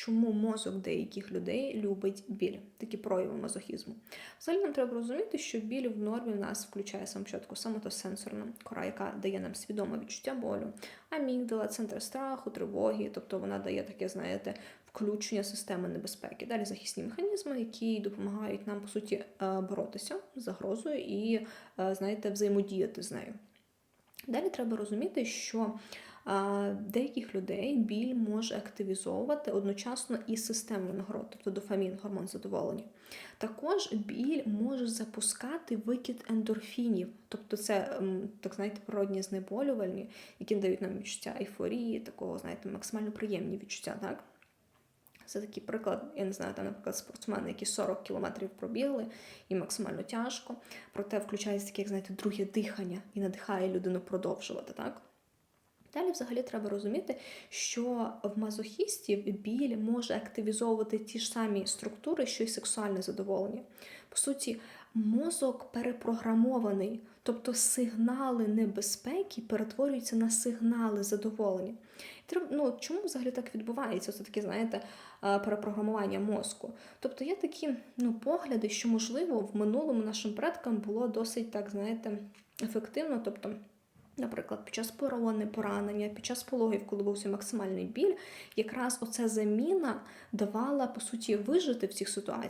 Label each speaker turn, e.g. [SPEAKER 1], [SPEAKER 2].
[SPEAKER 1] чому мозок деяких людей любить біль, такі прояви мазохізму. Взагалі нам треба розуміти, що біль в нормі в нас включає сам початку самотосенсорна кора, яка дає нам свідоме відчуття болю, амігдала, центр страху, тривоги, тобто вона дає таке, знаєте, включення системи небезпеки. Далі захисні механізми, які допомагають нам, по суті, е, боротися з загрозою і, е, знаєте, взаємодіяти з нею. Далі треба розуміти, що деяких людей біль може активізовувати одночасно і систему нагород, тобто дофамін, гормон задоволення. Також біль може запускати викид ендорфінів, тобто це так знаєте, природні знеболювальні, які дають нам відчуття ейфорії, такого, знаєте, максимально приємні відчуття, так? Це такий приклад, я не знаю, там, наприклад, спортсмени, які 40 кілометрів пробігли і максимально тяжко, проте включається таке, як знаєте, друге дихання і надихає людину продовжувати, так? Далі, взагалі, треба розуміти, що в мазохістів біль може активізовувати ті ж самі структури, що й сексуальне задоволення. По суті, мозок перепрограмований, тобто сигнали небезпеки перетворюються на сигнали задоволення. Ну, чому взагалі так відбувається? Це таке, знаєте, е, перепрограмування мозку. Тобто є такі ну, погляди, що, можливо, в минулому нашим предкам було досить так, знаєте, ефективно. тобто Наприклад, під час порони, поранення, під час пологів, коли був максимальний біль, якраз оця заміна давала по суті вижити в цих ситуаціях.